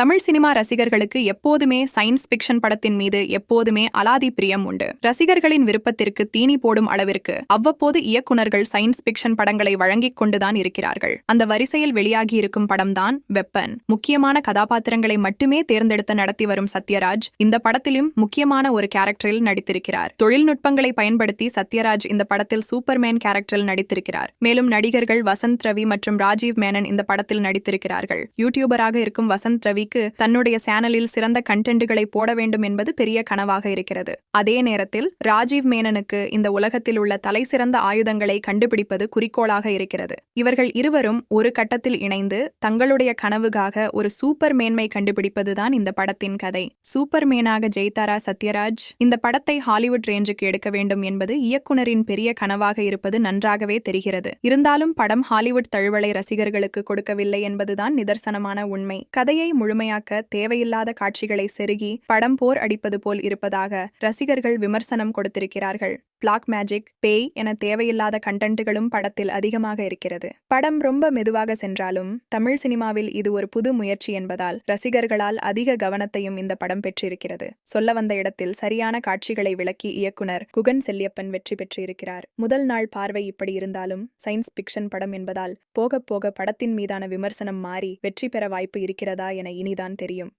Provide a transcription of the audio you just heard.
Tamil cinema ரசிகர்களுக்கு எப்போதுமே science fiction படத்தின் மீது எப்போதுமே அலாதி பிரியம் உண்டு. ரசிகர்களின் விருப்பத்திற்கு தீனி போடும் அளவிற்கு அவ்வப்போது இயக்குனர்கள் சயின்ஸ் பிக்ஷன் படங்களை வழங்கிக் கொண்டுதான் இருக்கிறார்கள். அந்த வரிசையில் வெளியாகி இருக்கும் படம்தான் வெப்பன். முக்கியமான கதாபாத்திரங்களை மட்டுமே தேர்ந்தெடுத்து நடத்தி வரும் சத்யராஜ் இந்த படத்திலும் முக்கியமான ஒரு கேரக்டரில் நடித்திருக்கிறார். தொழில்நுட்பங்களை பயன்படுத்தி சத்யராஜ் இந்த படத்தில் சூப்பர்மேன் கேரக்டரில் நடித்திருக்கிறார். மேலும் நடிகர்கள் வசந்த் ரவி மற்றும் ராஜீவ் மேனன் இந்த படத்தில் நடித்திருக்கிறார்கள். யூடியூபராக இருக்கும் வசந்த் ரவி ரவிக்கு தன்னுடைய சேனலில் சிறந்த கண்டென்ட்டுகளை போட வேண்டும் என்பது பெரிய கனவாக இருக்கிறது. அதே நேரத்தில் ராஜீவ் மேனனுக்கு இந்த உலகத்தில் உள்ள தலைசிறந்த ஆயுதங்களை கண்டுபிடிப்பது குறிக்கோளாக இருக்கிறது. இவர்கள் இருவரும் ஒரு கட்டத்தில் இணைந்து தங்களுடைய கனவுக்காக ஒரு சூப்பர் மேன்மை கண்டுபிடிப்பதுதான் இந்த படத்தின் கதை. சூப்பர் மேனாக ஜெய்தாரா சத்யராஜ் இந்த படத்தை ஹாலிவுட் ரேஞ்சுக்கு எடுக்க வேண்டும் என்பது இயக்குனரின் பெரிய கனவாக இருப்பது நன்றாகவே தெரிகிறது. இருந்தாலும் படம் ஹாலிவுட் தழுவலை ரசிகர்களுக்கு கொடுக்கவில்லை என்பதுதான் நிதர்சனமான உண்மை. கதையை முழு முழுமையாக்க தேவையில்லாத காட்சிகளை செருகி படம் போர் அடிப்பது போல் இருப்பதாக ரசிகர்கள் விமர்சனம் கொடுத்திருக்கிறார்கள். பிளாக் மேஜிக் பேய் என தேவையில்லாத கண்டென்ட்டுகளும் படத்தில் அதிகமாக இருக்கிறது. படம் ரொம்ப மெதுவாக சென்றாலும் தமிழ் சினிமாவில் இது ஒரு புது முயற்சி என்பதால் ரசிகர்களால் அதிக கவனத்தையும் இந்த படம் பெற்றிருக்கிறது. சொல்ல வந்த இடத்தில் சரியான காட்சிகளை விளக்கி இயக்குனர் குகன் செல்லியப்பன் வெற்றி பெற்றிருக்கிறார். முதல் நாள் பார்வை இப்படி இருந்தாலும் சயின்ஸ் பிக்ஷன் படம் என்பதால் போக போக படத்தின் மீதான விமர்சனம் மாறி வெற்றி பெற வாய்ப்பு இருக்கிறதா என இனிதான் தெரியும்.